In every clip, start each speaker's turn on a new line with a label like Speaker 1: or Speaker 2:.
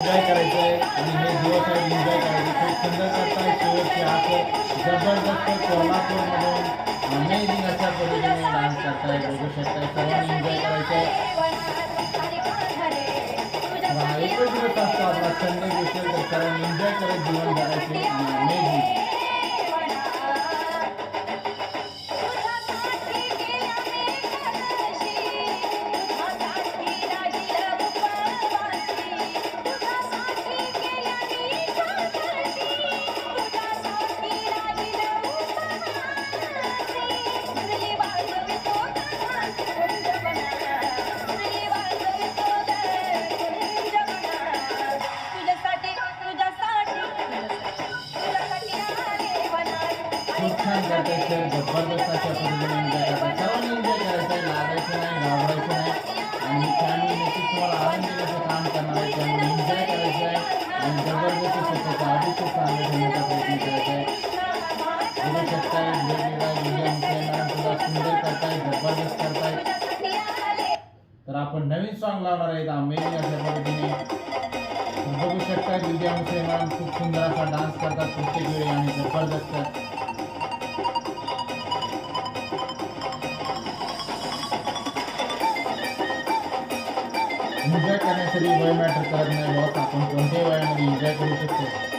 Speaker 1: Enjoy करायचं आहे आणि हे दिवस आहेत एन्जॉय करायचे. खूप सुंदर करताय शेवटचे असं जबरदस्त कोल्हापूरमधून अमेझिंग अशा पद्धतीने डान्स करताय बघू शकताय. सर्वांनी एन्जॉय करायचं आहे एकच दिवस असतो आपला संडे विषय तर सर्वांनी एन्जॉय करत जीवन जगायचे. आणि अमेझिंग सर पद्धतीने एन्जॉय सर्वांनी एन्जॉय करायचं आहे लागायचं नाही घाबरायचं नाही. आणि ही फॅमिली नक्कीच देण्याचं काम करणार आहे त्यामुळे एन्जॉय करायचं आहे. आणि जबरदस्त स्वतःचा आधीच चांगलं ठेवण्याचा प्रयत्न करायचा आहे. बघू शकताय वेगवेगळ्या विजय सुद्धा सुंदर करताय जबरदस्त करताय तर आपण नवीन सॉन्ग लावणार आहेत अमेझिंग अशा पद्धतीने. बघू शकता विद्या मुसलमान खूप सुंदर असा डान्स करतात प्रत्येक वेळी आणि जबरदस्त. एन्जॉय करण्यासाठी वय मॅटर करत नाही बॉस आपण कोणत्याही वयामध्ये एन्जॉय करू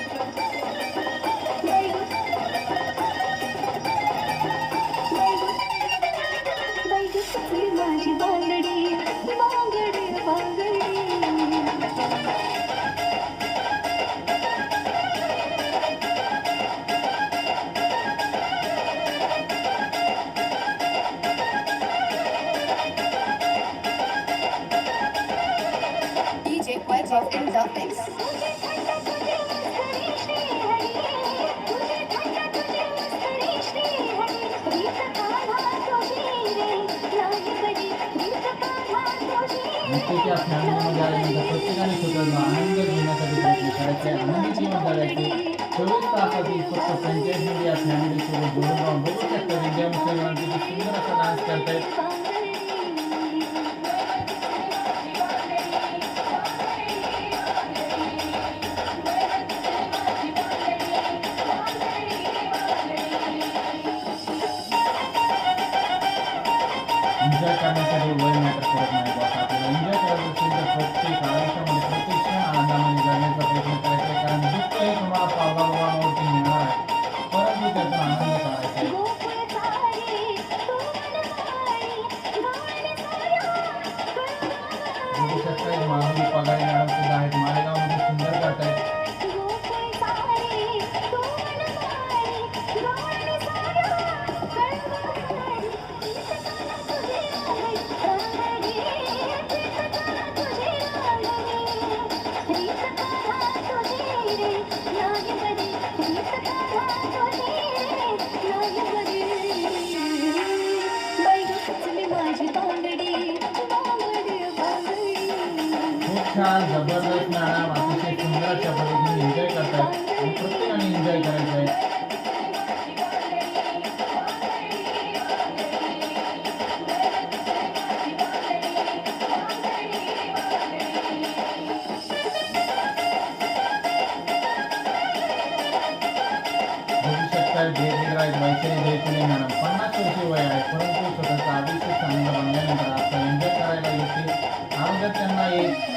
Speaker 1: नक्कीच्या फॅमिलीमध्ये आल्यानंतर प्रत्येकाने स्वतःचा आनंद घेण्यासाठी प्रयत्न करायचे. आनंदी जीवन करायचे चोवीस तासातील फक्त पंचायत मध्ये फॅमिलीसोबत जोडून राहून बघू शकतात इंडिया मुसलमान किती सुंदर असा डान्स करतायत. खूप छान जबरदस्त मॅडम अतिशय सुंदर अशा पद्धतीने एन्जॉय करतात आणि प्रत्येकाने एन्जॉय करायचं आहे. वेगवेगळ्या वैशाली जयपुरे मॅडम पन्नास वर्षे वय आहे परंतु स्वतःचा आदर्श चांगला बनल्यानंतर आता एन्जॉय करायला येते. अगोदर त्यांना एक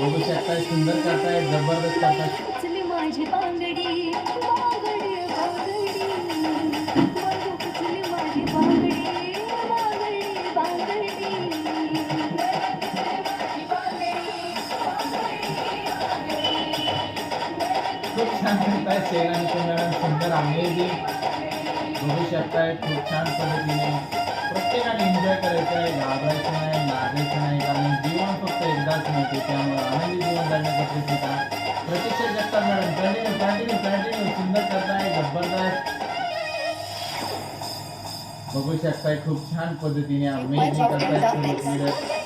Speaker 1: बघू शकताय सुंदर करताय जबरदस्त करताय
Speaker 2: कुचली माझी बांगडी बांगडी बांगडी. बघू कुचली माझी बांगडी बांगडी
Speaker 1: खूप छान करताय सेल आणि मॅडम सुंदर अमेझिंग बघू शकताय खूप छान पद्धतीने. प्रत्येकाने एन्जॉय करायचं आहे घाबरायचं नाही.
Speaker 2: आदेश नाही कारण जीवन फक्त एकदाच मिळते त्यामुळे आनंदी जीवन जगण्याचा प्रयत्न करा Pratiksha Jagtap madam continue continue continue सुंदर करताय. जबरदस्त बघू शकताय खूप छान पद्धतीने अमेझिंग करताय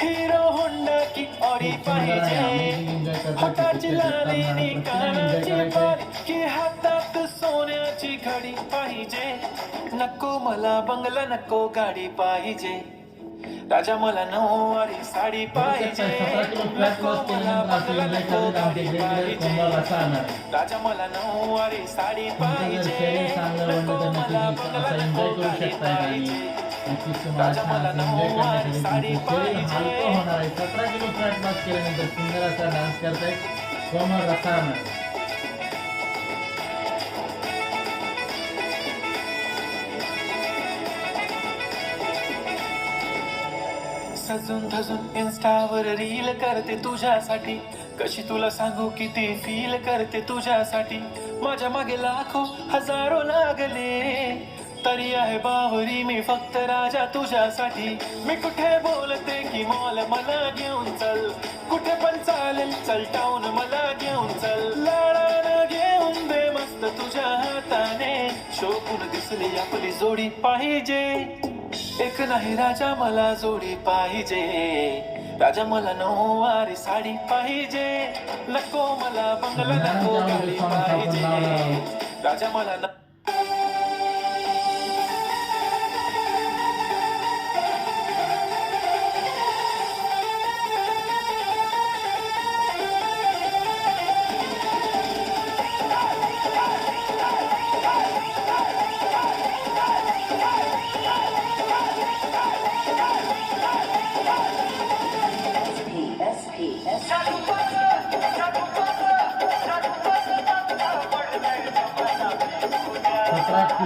Speaker 3: हिरो होंडा की ऑडी पाहिजे
Speaker 2: अमेझिंग
Speaker 3: हाताची लाली कानाची पारी की हातात सोन्याची घडी पाहिजे नको मला बंगला नको गाडी पाहिजे राजा मला नऊवारी साडी पाहिजे नको मला बंगला नको गाडी पाहिजे राजा मला नऊवारी साडी पाहिजे नको मला बंगला नको गाडी पाहिजे राजा मला नऊवारी साडी पाहिजे.
Speaker 2: होणार आहे सतरा किलो फ्लॅट लॉस केल्यानंतर सुंदर असा डान्स करताय कोमल रसा
Speaker 3: सजून धजून इन्स्टावर रील करते तुझ्यासाठी कशी तुला सांगू किती फील करते तुझ्यासाठी माझ्या मागे लाखो हजारो लागले तरी आहे बाहुरी मी फक्त राजा तुझ्यासाठी. मी कुठे बोलते की मॉल मला घेऊन चल? कुठे पण चालेल चल टाऊन मला घेऊन चल. लाडानं घेऊन दे मस्त तुझ्या हाताने. शोभून दिसली आपली जोडी पाहिजे. एक नाही राजा मला जोडी पाहिजे. राजा मला नऊवारी साडी पाहिजे. नको मला बंगला नको गाडी पाहिजे. राजा मला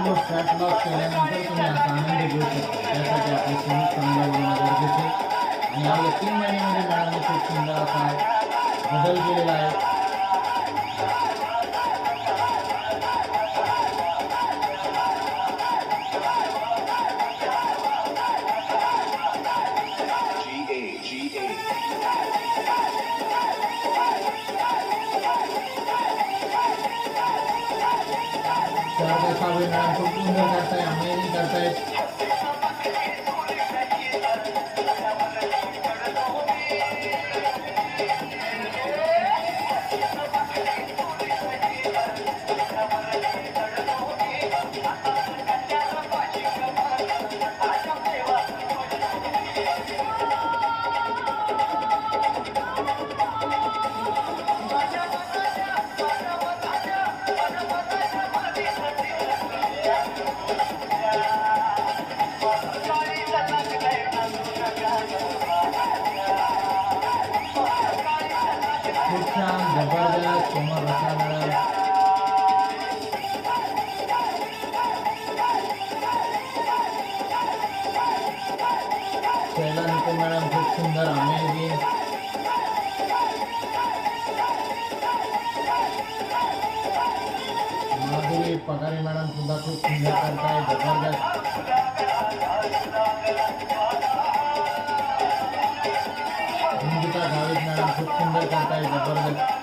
Speaker 3: न-
Speaker 2: सतरा फॅट लॉस केल्यानंतर तुम्ही असा आनंद घेऊ शकता त्यासाठी आपले शरीर चांगलं बनवणं गरजेचं आहे. आणि या तीन महिन्यामध्ये मॅडमने खूप सुंदर असा बदल केलेला आहे चार दिवसावे मॅडम खूप सुंदर करताय अमेझिंग करताय जबरदस्त मॅडम खूप सुंदर अमेझिंग माधुरी पगारे मॅडम सुद्धा खूप सुंदर करताय जबरदस्त संगीता गावित मॅडम खूप सुंदर करताय जबरदस्त.